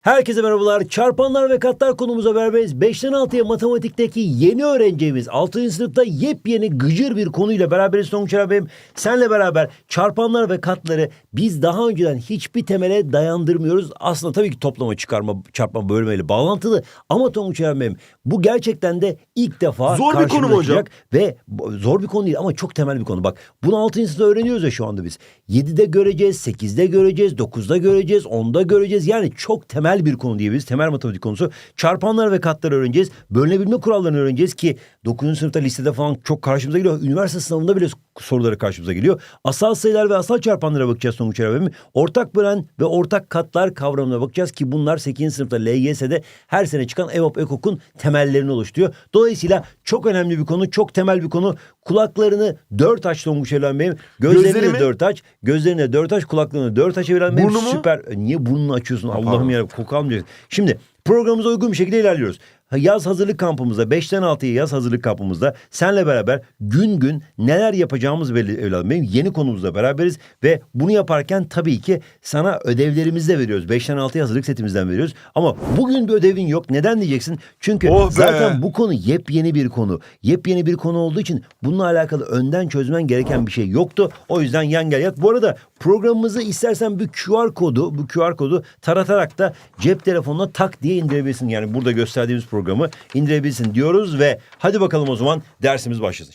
Herkese merhabalar. Çarpanlar ve katlar konumuza beraberiz. 5'ten 6'ya matematikteki yeni öğrencimiz 6. sınıfta yepyeni gıcır bir konuyla beraberiz Tonguç abim. Senle beraber çarpanlar ve katları biz daha önceden hiçbir temele dayandırmıyoruz. Aslında tabii ki toplama, çıkarma, çarpma, bölmeyle bağlantılı. Ama Tonguç abim bu gerçekten de ilk defa Zor bir konu mu hocam? Ve zor bir konu değil ama çok temel bir konu. Bak bunu 6. sınıfta öğreniyoruz ya şu anda biz. 7'de göreceğiz, 8'de göreceğiz, 9'da göreceğiz, 10'da göreceğiz. Yani çok temel bir konu diyebiliriz. Temel matematik konusu. Çarpanlar ve katları öğreneceğiz. Bölünebilme kurallarını öğreneceğiz ki 9. sınıfta listede falan çok karşımıza geliyor. Üniversite sınavında bile soruları karşımıza geliyor. Asal sayılar ve asal çarpanlara bakacağız sonuç öğrenimi. Ortak bölen ve ortak katlar kavramına bakacağız ki bunlar 8. sınıfta LGS'de her sene çıkan EVOP EKOK'un temellerini oluşturuyor. Dolayısıyla çok önemli bir konu, çok temel bir konu. Kulaklarını dört aç Tonguç Evren Bey'im. Gözlerini Gözlerimi? dört aç. Gözlerini de dört aç. Kulaklarını dört aç Evren Bey'im. Burnumu? Süper. E, Niye burnunu açıyorsun? Allah'ım ya koku almayacaksın. Şimdi programımıza uygun bir şekilde ilerliyoruz. Yaz hazırlık kampımızda 5'ten 6'ya yaz hazırlık kampımızda senle beraber gün gün neler yapacağımız belli evladım benim. Yeni konumuzda beraberiz ve bunu yaparken tabii ki sana ödevlerimizi de veriyoruz. 5'ten 6'ya hazırlık setimizden veriyoruz. Ama bugün bir ödevin yok. Neden diyeceksin? Çünkü Oh zaten bu konu yepyeni bir konu. Yepyeni bir konu olduğu için bununla alakalı önden çözmen gereken bir şey yoktu. O yüzden yan gel yat. Bu arada programımızı istersen bir QR kodu, bu QR kodu taratarak da cep telefonuna tak diye indirebilirsin. Yani burada gösterdiğimiz programı indirebilirsin diyoruz ve hadi bakalım o zaman dersimiz başlasın.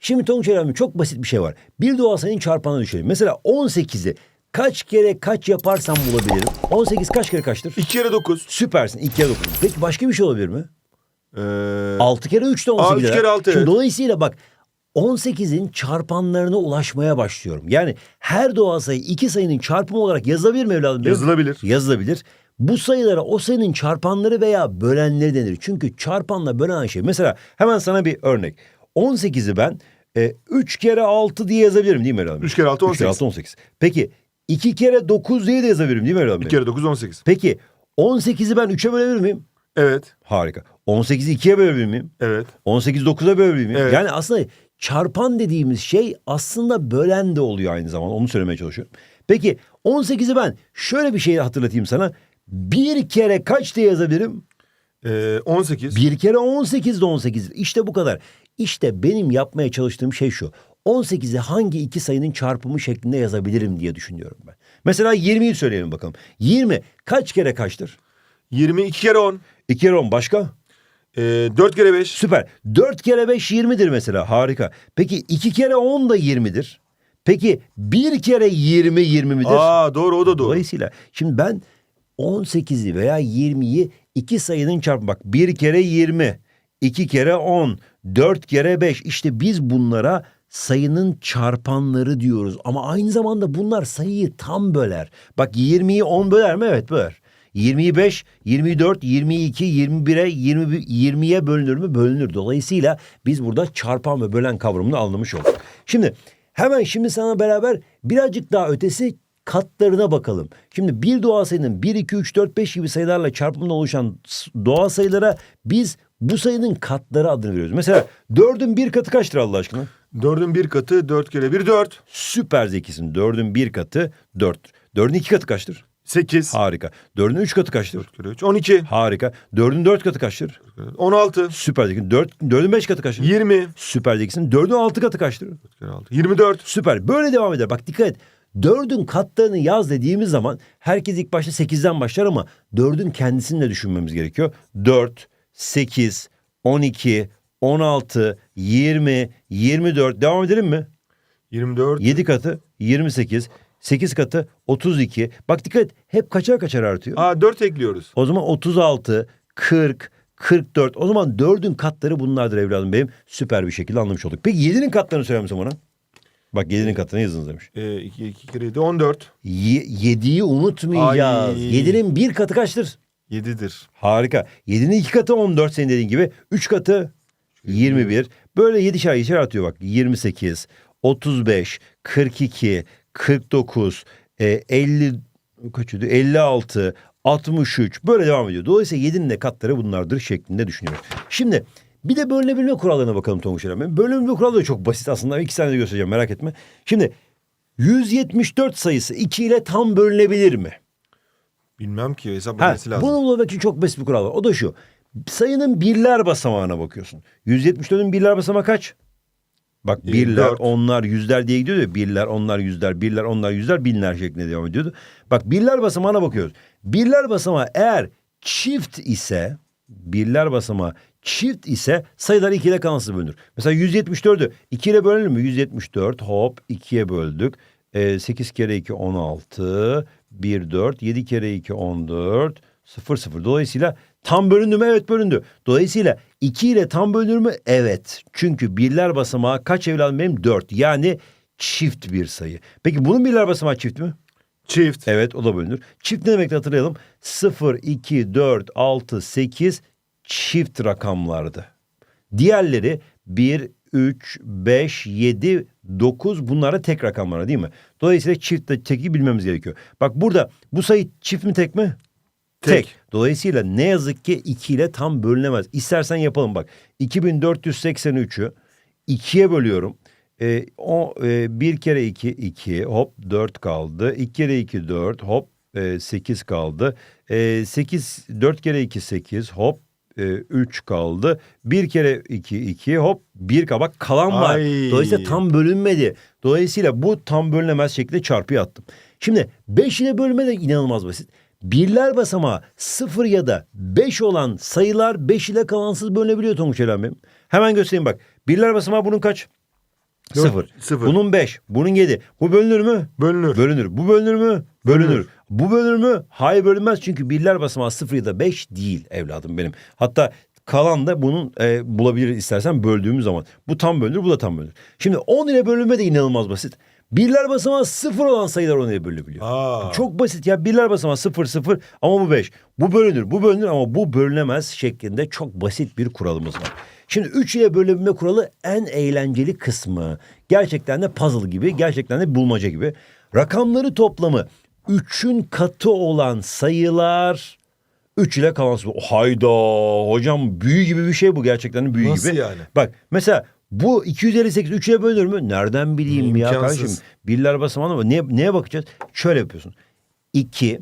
Şimdi Tonguç Erami çok basit bir şey var. Bir doğal sayının çarpanını düşünelim. Mesela 18'i kaç kere kaç yaparsam bulabilirim. 18 kaç kere kaçtır? 2 kere 9. Süpersin. İlk kere dokuz. Peki başka bir şey olabilir mi? Ee, 6 kere 3 de 18 Aa, üç eder. kere altı, Şimdi evet. dolayısıyla bak 18'in çarpanlarına ulaşmaya başlıyorum. Yani her doğal sayı iki sayının çarpımı olarak yazılabilir mi evladım? Yazılabilir. Yazılabilir. Bu sayılara o sayının çarpanları veya bölenleri denir. Çünkü çarpanla bölen şey. Mesela hemen sana bir örnek. 18'i ben 3 kere 6 diye yazabilirim değil mi evladım? Üç kere altı, Üç kere 18. 18. Peki 2 kere 9 diye de yazabilirim değil mi evladım? 2 benim? kere 9 18. Peki 18'i ben 3'e bölebilir miyim? Evet. Harika. 18'i 2'ye bölebilir miyim? Evet. 18 9'a bölebilir miyim? Evet. Yani aslında çarpan dediğimiz şey aslında bölen de oluyor aynı zamanda. Onu söylemeye çalışıyorum. Peki 18'i ben şöyle bir şey hatırlatayım sana. Bir kere kaç diye yazabilirim? Ee, 18. Bir kere 18 de 18'dir. İşte bu kadar. İşte benim yapmaya çalıştığım şey şu. 18'i hangi iki sayının çarpımı şeklinde yazabilirim diye düşünüyorum ben. Mesela 20'yi söyleyelim bakalım. 20 kaç kere kaçtır? 20 2 kere 10. 2 kere 10 başka? Ee, 4 kere 5. Süper. 4 kere 5 20'dir mesela. Harika. Peki 2 kere 10 da 20'dir. Peki 1 kere 20 20 midir? Aa doğru o da doğru. Dolayısıyla şimdi ben 18'i veya 20'yi iki sayının çarpımı. Bak 1 kere 20, 2 kere 10, 4 kere 5. İşte biz bunlara sayının çarpanları diyoruz. Ama aynı zamanda bunlar sayıyı tam böler. Bak 20'yi 10 böler mi? Evet böler. 20'yi 5, 24, 22, 21'e, 20, 20'ye bölünür mü? Bölünür. Dolayısıyla biz burada çarpan ve bölen kavramını anlamış olduk. Şimdi hemen şimdi sana beraber birazcık daha ötesi katlarına bakalım. Şimdi bir doğal sayının 1, 2, 3, 4, 5 gibi sayılarla çarpımından oluşan doğal sayılara biz bu sayının katları adını veriyoruz. Mesela 4'ün bir katı kaçtır Allah aşkına? 4'ün bir katı 4 kere 1 4. Süper zekisin. 4'ün bir katı 4. 4'ün iki katı kaçtır? 8. Harika. 4'ün üç katı kaçtır? 4 kere 3 12. Harika. 4'ün dört katı kaçtır? 16. Süper zekisin. 4, 4'ün beş katı kaçtır? 20. Süper zekisin. 4'ün altı katı kaçtır? 4 kere 6. 24. Süper. Böyle devam eder. Bak dikkat et. Dördün katlarını yaz dediğimiz zaman herkes ilk başta 8'den başlar ama dördün kendisini de düşünmemiz gerekiyor. 4, 8, 12, 16, 20, 24 devam edelim mi? 24. 7 katı 28, 8 katı 32. Bak dikkat et hep kaçar kaçar artıyor. Aa 4 ekliyoruz. O zaman 36, 40, 44. O zaman dördün katları bunlardır evladım benim. Süper bir şekilde anlamış olduk. Peki 7'nin katlarını söyler misin bana? Bak 7'nin katlarını yazınız demiş. Ee, 2, 2 kere 7 14. Ye- yediği unutmayacağız. Ay. Yedinin bir katı kaçtır? 7'dir. Harika. Yedinin iki katı 14 senin dediğin gibi. Üç katı 21. Böyle yedişer yedişer atıyor bak. 28, 35, 42, 49, e, 50 kaçıydı? 56, 63 böyle devam ediyor. Dolayısıyla 7'nin de katları bunlardır şeklinde düşünüyoruz. Şimdi bir de bölünebilme kurallarına bakalım Tonguç Eren. Bölünebilme kuralları da çok basit aslında. İki tane de göstereceğim merak etme. Şimdi 174 sayısı 2 ile tam bölünebilir mi? Bilmem ki hesap Ha, lazım. bunu bulmak için çok basit bir kural var. O da şu. Sayının birler basamağına bakıyorsun. 174'ün birler basamağı kaç? Bak birler, dört. onlar, yüzler diye gidiyor ya. Birler, onlar, yüzler, birler, onlar, yüzler, binler şeklinde devam ediyordu. Bak birler basamağına bakıyoruz. Birler basamağı eğer çift ise, birler basamağı çift ise sayılar 2 ile kalınsız bölünür. Mesela 174'ü 2 ile bölünür mü? 174 hop 2'ye böldük. Ee, 8 kere 2 16, 1 4, 7 kere 2 14, 0 0. Dolayısıyla tam bölündü mü? Evet bölündü. Dolayısıyla 2 ile tam bölünür mü? Evet. Çünkü birler basamağı kaç evladım benim? 4. Yani çift bir sayı. Peki bunun birler basamağı çift mi? Çift. Evet o da bölünür. Çift ne demekti hatırlayalım. 0, 2, 4, 6, 8 çift rakamlardı. Diğerleri 1, 3, 5, 7, 9 bunlara tek rakamlar değil mi? Dolayısıyla çift de teki bilmemiz gerekiyor. Bak burada bu sayı çift mi tek mi? Tek. Dolayısıyla ne yazık ki 2 ile tam bölünemez. İstersen yapalım bak. 2483'ü 2'ye bölüyorum. E, o e, bir kere 2 2 hop 4 kaldı. 2 kere 2 4 hop e, 8 kaldı. E, 8 4 kere 2 8 hop 3 kaldı. Bir kere 2 2 hop 1 kaldı. Bak kalan var. Ay. Dolayısıyla tam bölünmedi. Dolayısıyla bu tam bölünemez şekilde çarpıya attım. Şimdi 5 ile bölme de inanılmaz basit. Birler basamağı 0 ya da 5 olan sayılar 5 ile kalansız bölünebiliyor Tonguç benim. Hemen göstereyim bak. Birler basamağı bunun kaç? Dört, 0. sıfır. Bunun 5. Bunun 7. Bu bölünür mü? Bölünür. Bölünür. Bu bölünür mü? Bölünür. Bölünür. Bu bölünür mü? Hayır bölünmez çünkü birler basamağı 0 ya da 5 değil evladım benim. Hatta kalan da bunun e, bulabilir istersen böldüğümüz zaman. Bu tam bölünür, bu da tam bölünür. Şimdi 10 ile bölünme de inanılmaz basit. Birler basamağı 0 olan sayılar 10 ile bölünebiliyor. Aa. Çok basit ya birler basamağı 0 0 ama bu 5. Bu bölünür, bu bölünür ama bu bölünemez şeklinde çok basit bir kuralımız var. Şimdi 3 ile bölünme kuralı en eğlenceli kısmı. Gerçekten de puzzle gibi, gerçekten de bulmaca gibi. Rakamları toplamı 3'ün katı olan sayılar 3 ile kalansız. Hayda hocam büyü gibi bir şey bu gerçekten büyü Nasıl gibi. yani? Bak mesela bu 258 3 ile bölünür mü? Nereden bileyim ya İmkansız. kardeşim? Birler basamağına ama neye, neye bakacağız? Şöyle yapıyorsun. 2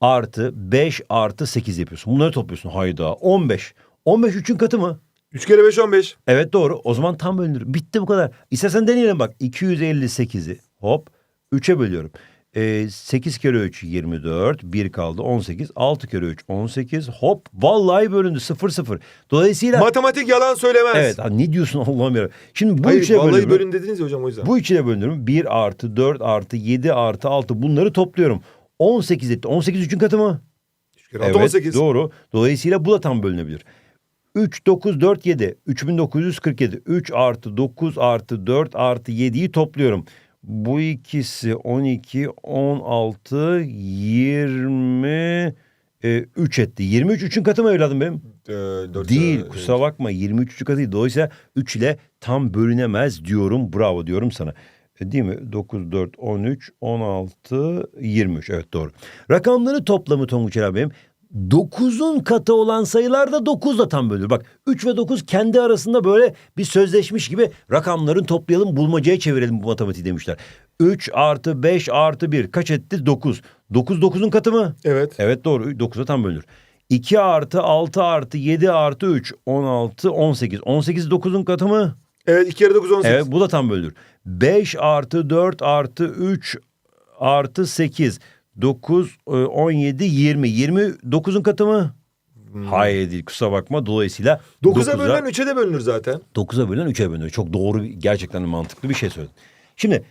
artı 5 artı 8 yapıyorsun. Bunları topluyorsun. Hayda 15. 15 3'ün katı mı? 3 kere 5 15. Evet doğru. O zaman tam bölünür. Bitti bu kadar. İstersen deneyelim bak. 258'i hop 3'e bölüyorum. Ee, 8 kere 3 24. 1 kaldı 18. 6 kere 3 18. Hop vallahi bölündü 0 0. Dolayısıyla Matematik yalan söylemez. evet ha, ne diyorsun Allah'ım ya. Şimdi bu Hayır üçe vallahi bölün dediniz ya hocam o yüzden. Bu içine bölünürüm. 1 artı 4 artı 7 artı 6 bunları topluyorum. 18 etti. 18 3'ün katı mı? 3 kere 6 18. doğru. Dolayısıyla bu da tam bölünebilir. 3, 9, 4, 7. 3947. 3 artı 9 artı 4 artı 7'yi topluyorum. Bu ikisi 12, 16, 20, 3 etti. 23 3'ün katı mı evladım benim? Ee, dört Değil tane- kusura bakma 23 3'ü katı değil. Dolayısıyla 3 ile tam bölünemez diyorum. Bravo diyorum sana. E, Değil mi? 9, 4, 13, 16, 23. Evet doğru. Rakamları toplamı Tonguç Eren benim. 9'un katı olan sayılar da 9 da tam bölünür. Bak 3 ve 9 kendi arasında böyle bir sözleşmiş gibi rakamların toplayalım bulmacaya çevirelim bu matematiği demişler. 3 artı 5 artı 1 kaç etti? 9. 9 9'un katı mı? Evet. Evet doğru 9'a tam bölünür. 2 artı 6 artı 7 artı 3 16 18. 18 9'un katı mı? Evet 2 kere 9 18. Evet bu da tam bölünür. 5 artı 4 artı 3 artı 8 9 e, 17 20. 20 9'un katı mı? Hayır değil kusura bakma. Dolayısıyla 9'a 9'a bölünen 3'e de bölünür zaten. 9'a bölünen 3'e bölünüyor. Çok doğru gerçekten mantıklı bir şey söyledin. Şimdi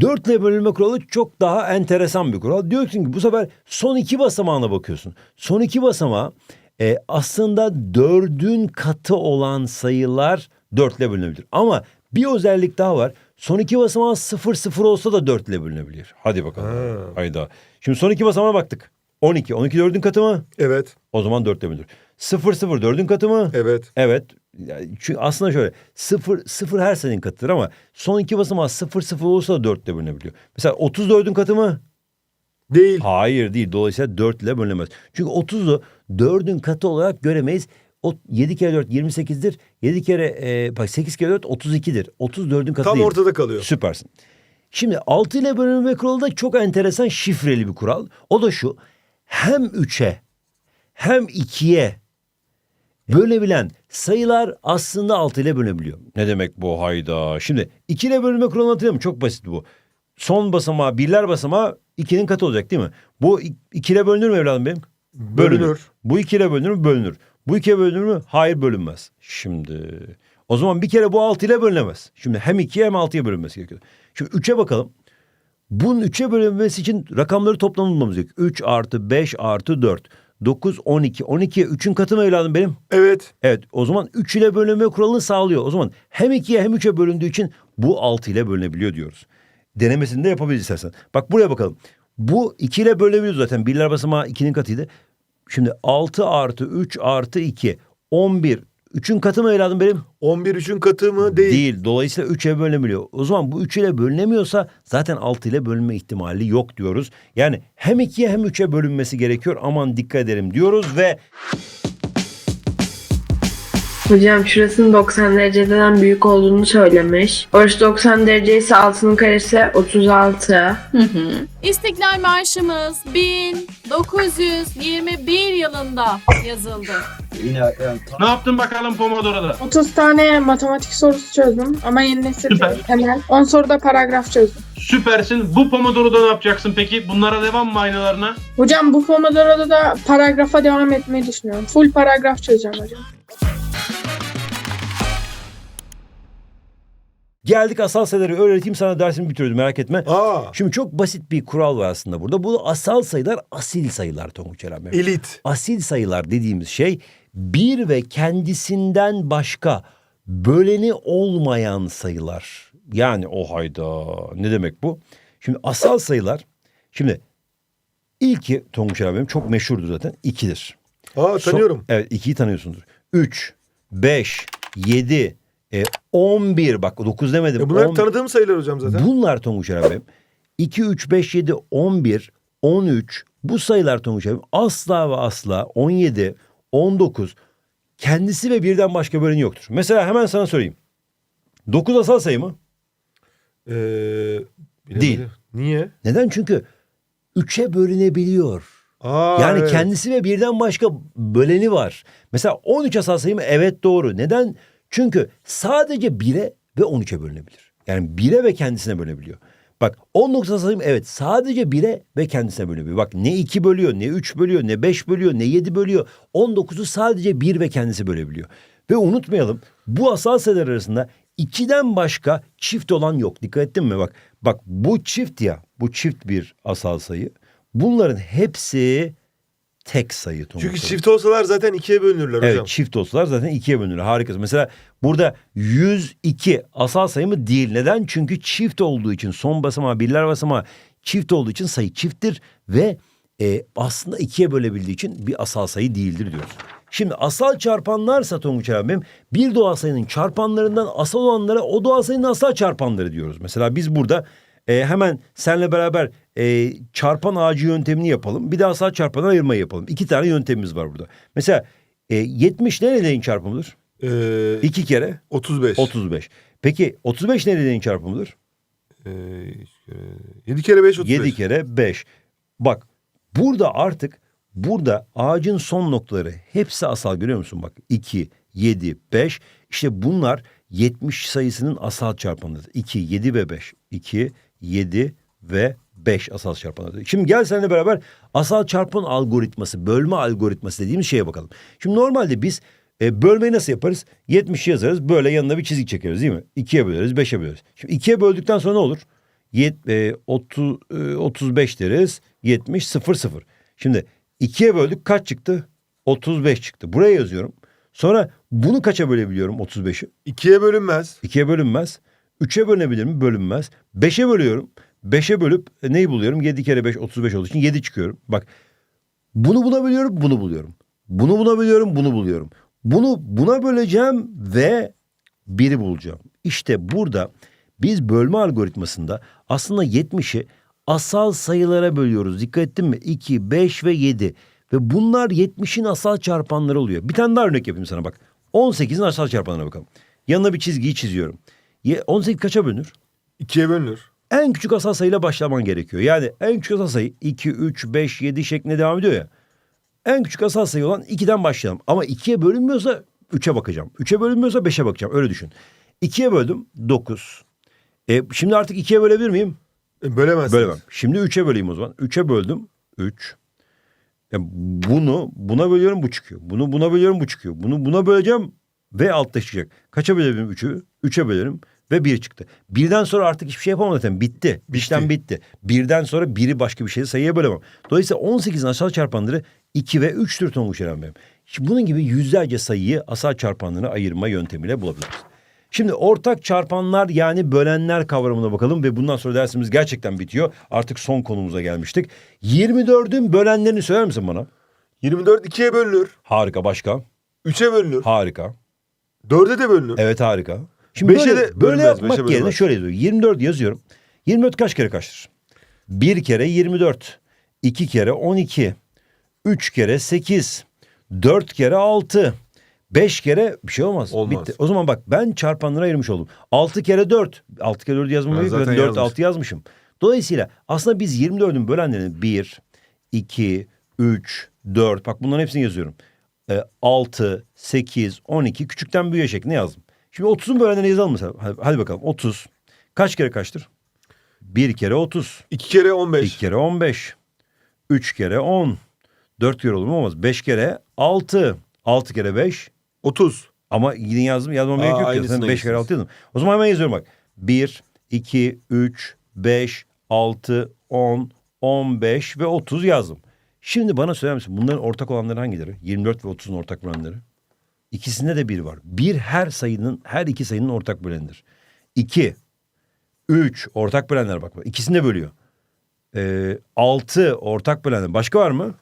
4 ile bölünme kuralı çok daha enteresan bir kural. Diyorsun ki bu sefer son iki basamağına bakıyorsun. Son iki basamağı e, aslında dördün katı olan sayılar 4 ile bölünebilir. Ama bir özellik daha var. Son iki basamağı 0 0 olsa da 4 ile bölünebilir. Hadi bakalım. Ha. Hayda. Şimdi son iki basamağına baktık. 12. 12 dördün katı mı? Evet. O zaman 4 ile bölünür. 0 0 dördün katı mı? Evet. Evet. Yani çünkü aslında şöyle sıfır, sıfır her sayının katıdır ama son iki basamağı sıfır sıfır olursa da dörtle bölünebiliyor. Mesela 34'ün katı mı? Değil. Hayır değil. Dolayısıyla 4 ile bölünemez. Çünkü 30'u 4'ün katı olarak göremeyiz. O 7 kere 4 28'dir. 7 kere e, bak 8 kere 4 32'dir. 34'ün katı Tam değil. ortada kalıyor. Süpersin. Şimdi 6 ile bölünme kuralı da çok enteresan şifreli bir kural. O da şu. Hem 3'e hem 2'ye bölebilen sayılar aslında 6 ile bölünebiliyor. Ne demek bu hayda? Şimdi 2 ile bölünme kuralını hatırlıyor musun? Çok basit bu. Son basamağı birler basamağı 2'nin katı olacak değil mi? Bu 2 ile bölünür mü evladım benim? Bölünür. Bu 2 ile bölünür mü? Bölünür. Bu 2'ye bölünür mü? Hayır bölünmez. Şimdi o zaman bir kere bu 6 ile bölünemez. Şimdi hem 2'ye hem 6'ya bölünmesi gerekiyor. Şimdi 3'e bakalım. Bunun 3'e bölünmesi için rakamları toplam bulmamız gerekiyor. 3 artı 5 artı 4. 9, 12. 12'ye 3'ün katı mı evladım benim? Evet. Evet o zaman 3 ile bölünme kuralını sağlıyor. O zaman hem 2'ye hem 3'e bölündüğü için bu 6 ile bölünebiliyor diyoruz. Denemesini de yapabiliriz istersen. Bak buraya bakalım. Bu 2 ile bölünebiliyor zaten. Birler basamağı 2'nin katıydı. Şimdi 6 artı 3 artı 2. 11. 3'ün katı mı evladım benim? 11 3'ün katı mı? Değil. Değil. Dolayısıyla 3'e bölünebiliyor. O zaman bu 3 ile bölünemiyorsa zaten 6 ile bölünme ihtimali yok diyoruz. Yani hem 2'ye hem 3'e bölünmesi gerekiyor. Aman dikkat edelim diyoruz ve Hocam şurasının 90 dereceden büyük olduğunu söylemiş. Orası 90 derece ise altının karesi 36. İstiklal Marşımız 1921 yılında yazıldı. Ne yaptın bakalım Pomodoro'da? 30 tane matematik sorusu çözdüm ama yeni nesil Süper. değil, temel. 10 soruda paragraf çözdüm. Süpersin. Bu Pomodoro'da ne yapacaksın peki? Bunlara devam mı aynılarına? Hocam bu Pomodoro'da da paragrafa devam etmeyi düşünüyorum. Full paragraf çözeceğim hocam. Geldik asal sayıları öğreteyim sana dersimi bitiriyoruz merak etme. Aa. Şimdi çok basit bir kural var aslında burada. Bu asal sayılar asil sayılar Tonguç Eren Bey. Elit. Asil sayılar dediğimiz şey bir ve kendisinden başka böleni olmayan sayılar. Yani o hayda ne demek bu? Şimdi asal sayılar şimdi ilki Tonguç Eren Bey'im çok meşhurdur zaten ikidir. Aa tanıyorum. Son- evet ikiyi tanıyorsundur. 3, 5, 7, e, 11 bak 9 demedim. E bunlar 11. tanıdığım sayılar hocam zaten. Bunlar Tonguç Bey'im. 2, 3, 5, 7, 11, 13 bu sayılar Tonguç Bey'im asla ve asla 17, 19 kendisi ve birden başka böleni yoktur. Mesela hemen sana söyleyeyim. 9 asal sayı mı? Ee, bilemedim. Değil. Niye? Neden? Çünkü 3'e bölünebiliyor. Aa, Yani evet. kendisi ve birden başka böleni var. Mesela 13 asal sayı mı? Evet doğru. Neden? Çünkü sadece 1'e ve 13'e bölünebilir. Yani 1'e ve kendisine bölünebiliyor. Bak 19 asal sayı mı? Evet sadece 1'e ve kendisine bölünebiliyor. Bak ne 2 bölüyor, ne 3 bölüyor, ne 5 bölüyor, ne 7 bölüyor. 19'u sadece 1 ve kendisi bölebiliyor. Ve unutmayalım bu asal sayılar arasında 2'den başka çift olan yok. Dikkat ettin mi? Bak bak bu çift ya. Bu çift bir asal sayı. Bunların hepsi tek sayı. Tonguç Çünkü çift olsalar zaten ikiye bölünürler Evet hocam. çift olsalar zaten ikiye bölünür. Harikasın. Mesela burada 102 asal sayı mı değil. Neden? Çünkü çift olduğu için son basamağı birler basamağı çift olduğu için sayı çifttir ve e, aslında ikiye bölebildiği için bir asal sayı değildir diyoruz. Şimdi asal çarpanlarsa Tonguç abim bir doğal sayının çarpanlarından asal olanlara o doğal sayının asal çarpanları diyoruz. Mesela biz burada e, hemen senle beraber e, çarpan ağacı yöntemini yapalım. Bir de asal çarpanı ayırmayı yapalım. İki tane yöntemimiz var burada. Mesela e, 70 nerelerin çarpımıdır? Ee, İki kere 35. 35. Peki 35 nerelerin çarpımıdır? Ee, 7 kere 5 35. 7 kere 5. Bak burada artık burada ağacın son noktaları hepsi asal görüyor musun? Bak 2, 7, 5 işte bunlar 70 sayısının asal çarpanları. 2, 7 ve 5. 2, 7 ve 5 asal çarpanları. Şimdi gel seninle beraber asal çarpan algoritması, bölme algoritması dediğimiz şeye bakalım. Şimdi normalde biz e, bölmeyi nasıl yaparız? 70'i yazarız böyle yanına bir çizik çekeriz değil mi? 2'ye böleriz 5'e böleriz. Şimdi 2'ye böldükten sonra ne olur? Yet, e, 30, e, 35 deriz 70 0 0. Şimdi 2'ye böldük kaç çıktı? 35 çıktı. Buraya yazıyorum. Sonra bunu kaça bölebiliyorum 35'i? İkiye bölünmez. 2'ye bölünmez. 3'e bölünebilir mi? Bölünmez. 5'e bölüyorum. 5'e bölüp e, neyi buluyorum? 7 kere 5 35 olduğu için 7 çıkıyorum. Bak bunu bulabiliyorum, bunu buluyorum. Bunu bulabiliyorum, bunu buluyorum. Bunu buna böleceğim ve biri bulacağım. İşte burada biz bölme algoritmasında aslında 70'i asal sayılara bölüyoruz. Dikkat ettin mi? 2, 5 ve 7. Ve bunlar 70'in asal çarpanları oluyor. Bir tane daha örnek yapayım sana bak. 18'in asal çarpanlarına bakalım. Yanına bir çizgiyi çiziyorum. Ye- 18 kaça bölünür? İkiye bölünür. En küçük asal sayıyla başlaman gerekiyor. Yani en küçük asal sayı 2, 3, 5, 7 şeklinde devam ediyor ya. En küçük asal sayı olan 2'den başlayalım. Ama 2'ye bölünmüyorsa 3'e bakacağım. 3'e bölünmüyorsa 5'e bakacağım. Öyle düşün. 2'ye böldüm 9. E, şimdi artık 2'ye bölebilir miyim? E, bölemezsiniz. Bölemem. Şimdi 3'e böleyim o zaman. 3'e böldüm. 3. Ya bunu buna bölüyorum bu çıkıyor. Bunu buna bölüyorum bu çıkıyor. Bunu buna böleceğim ve altta çıkacak. Kaça bölebilirim 3'ü? 3'e bölerim ve 1 çıktı. Birden sonra artık hiçbir şey yapamam zaten. Bitti. İşlem bitti. Birden sonra biri başka bir şeyi sayıya bölemem. Dolayısıyla 18'in asal çarpanları 2 ve 3'tür Tonguç Eren benim. Şimdi bunun gibi yüzlerce sayıyı asal çarpanlarına ayırma yöntemiyle bulabiliriz. Şimdi ortak çarpanlar yani bölenler kavramına bakalım ve bundan sonra dersimiz gerçekten bitiyor. Artık son konumuza gelmiştik. 24'ün bölenlerini söyler misin bana? 24 2'ye bölünür. Harika başka. 3'e bölünür. Harika. 4'e de bölünür. Evet harika. Şimdi Beşe böyle, de böyle yapmak beşe yerine şöyle yazıyorum. 24 yazıyorum. 24 kaç kere kaçtır? 1 kere 24. 2 kere 12. 3 kere 8. 4 kere 6. 5 kere bir şey olmaz. Olmaz. Bitti. O zaman bak ben çarpanlara ayırmış oldum. 6 kere 4. 6 kere 4 yazmam Ben gerekiyor. zaten 4 yazmışım. 6 yazmışım. Dolayısıyla aslında biz 24'ün bölenlerini 1, 2, 3, 4 bak bunların hepsini yazıyorum. E, 6, 8, 12 küçükten büyüğe şeklinde yazdım. Şimdi 30'un bölenlerini yazalım mesela. Hadi, hadi bakalım 30. Kaç kere kaçtır? 1 kere 30. 2 kere 15. 2 kere 15. 3 kere 10. 4 kere olur mu olmaz. 5 kere 6. 6 kere 5. 30. Ama yine yazdım yazmam gerek yok. ya. Sen 5 kere yazıyorsunuz. 6 yazdım. O zaman hemen yazıyorum bak. 1, 2, 3, 5, 6, 10, 15 ve 30 yazdım. Şimdi bana söyler misin bunların ortak olanları hangileri? 24 ve 30'un ortak bölenleri. İkisinde de bir var. Bir her sayının her iki sayının ortak bölenidir. 2, 3 ortak bölenler bak. İkisini de bölüyor. Ee, 6 ortak bölenler. Başka var mı?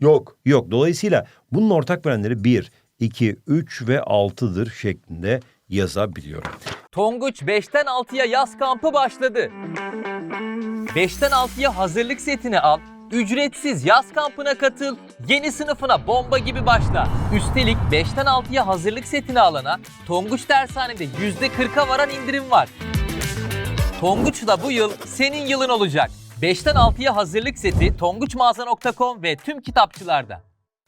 Yok. Yok. Dolayısıyla bunun ortak bölenleri 1, 2, 3 ve 6'dır şeklinde yazabiliyorum. Tonguç 5'ten 6'ya yaz kampı başladı. 5'ten 6'ya hazırlık setini al, ücretsiz yaz kampına katıl, yeni sınıfına bomba gibi başla. Üstelik 5'ten 6'ya hazırlık setini alana Tonguç Dershane'de %40'a varan indirim var. Tonguç'la bu yıl senin yılın olacak. 5'ten 6'ya hazırlık seti tonguçmağaza.com ve tüm kitapçılarda.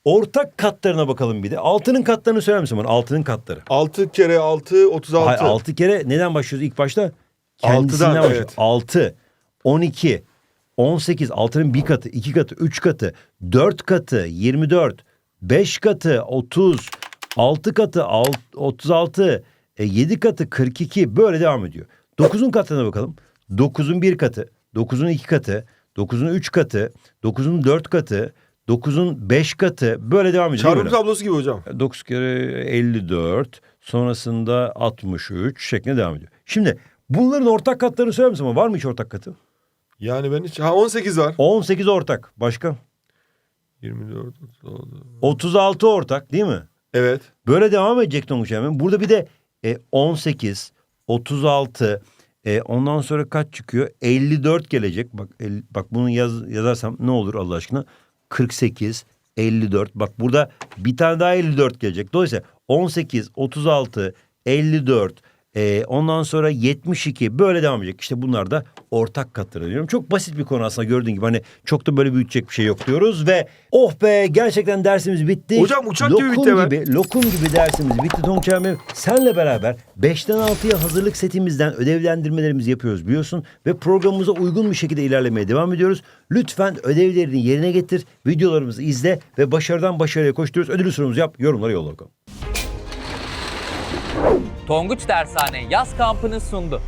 Ortak katlarına bakalım bir de. Altının katlarını söyler misin bana? Altının katları. 6 kere 6 36. Hayır, 6 kere neden başlıyoruz ilk başta? Kendisinden Altıdan, başlıyor. evet. 6, 12, 18, 6'nın bir katı, iki katı, üç katı, dört katı, 24, beş katı, 30, altı katı, alt- 36, e, 7 katı, 42 böyle devam ediyor. 9'un katlarına bakalım. 9'un bir katı, 9'un iki katı, 9'un üç katı, 9'un dört katı, 9'un beş katı böyle devam ediyor. Çarpım tablosu gibi hocam. 9 kere 54 sonrasında 63 şeklinde devam ediyor. Şimdi bunların ortak katlarını söyler misin? ama? Var mı hiç ortak katı? Yani ben hiç... Ha 18 var. 18 ortak. Başka? 24 36. 36 ortak değil mi? Evet. Böyle devam edecek Tonguç Emre. Burada bir de e, 18, 36, e, ondan sonra kaç çıkıyor? 54 gelecek. Bak el- bak bunu yaz, yazarsam ne olur Allah aşkına? 48, 54. Bak burada bir tane daha 54 gelecek. Dolayısıyla 18, 36, 54, e, ondan sonra 72 böyle devam edecek. İşte bunlar da ortak katları diyorum. Çok basit bir konu aslında gördüğün gibi. Hani çok da böyle büyütecek bir şey yok diyoruz ve oh be gerçekten dersimiz bitti. Hocam uçak gibi Lokum bitti hemen. gibi, lokum gibi dersimiz bitti Tonguç abi. Senle beraber 5'ten 6'ya hazırlık setimizden ödevlendirmelerimizi yapıyoruz biliyorsun. Ve programımıza uygun bir şekilde ilerlemeye devam ediyoruz. Lütfen ödevlerini yerine getir, videolarımızı izle ve başarıdan başarıya koşturuyoruz. Ödül sorumuzu yap, yorumlara yolla bakalım. Tonguç Dershane yaz kampını sundu.